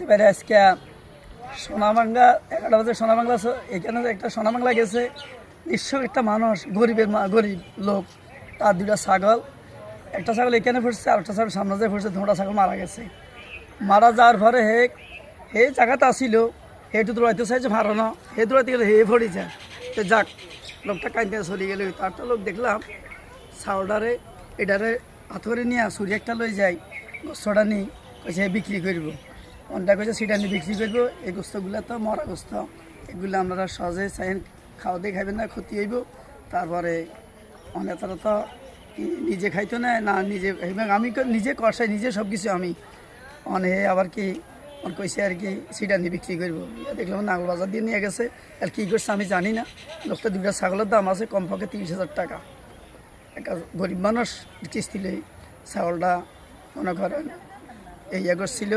এবারে আজকে সোনাবাংলা, এগারো বাজে সোনাবাংলা, এখানে একটা সোনাবাংলা গেছে নিঃস্ব একটা মানুষ, গরিবের গরিব লোক, তার দুটা ছাগল। একটা ছাগল এখানে ফুটছে, আর একটা ছাগল সামনে যে ফুটছে, দুটা ছাগল মারা গেছে। মারা যাওয়ার পরে হে হে জায়গাটা আসিল হে তো দৌড়াইতে চাইছে মারানো হে দৌড়াইতে গেলে হে পড়ে যায়। তো যাক, লোকটা কাঁদতে চলে গেলে। তারটা লোক দেখলাম ছাউডারে এটারে হাত করে নিয়ে সুরি একটা লই যাই গোস্তটা নিই কইছে বিক্রি করব। অনটা কইছে সেটা নিয়ে বিক্রি করব। এই গোস্তগুলো তো, মরা গোস্ত। এগুলো আপনারা সহজে চাইন খাওয়া দিয়ে খাইবেন না, ক্ষতি হইব। তারপরে অনেক তারা তো নিজে খাইতো না না নিজে আমি নিজে কষাই, নিজে সব কিছু আমি। অনে আবার কি অন কইছে আর কি সেটা নিয়ে বিক্রি করব। দেখলাম নাগল বাজার দিয়ে নিয়ে গেছে। আর কী করছে আমি জানি না। লোকটা দুটা ছাগলের দাম আছে, কমপক্ষে তিরিশ হাজার টাকা। একটা গরিব মানুষ কিস্তিলে ছাগলটা মনে করেন, এই ইয়ে করছিল।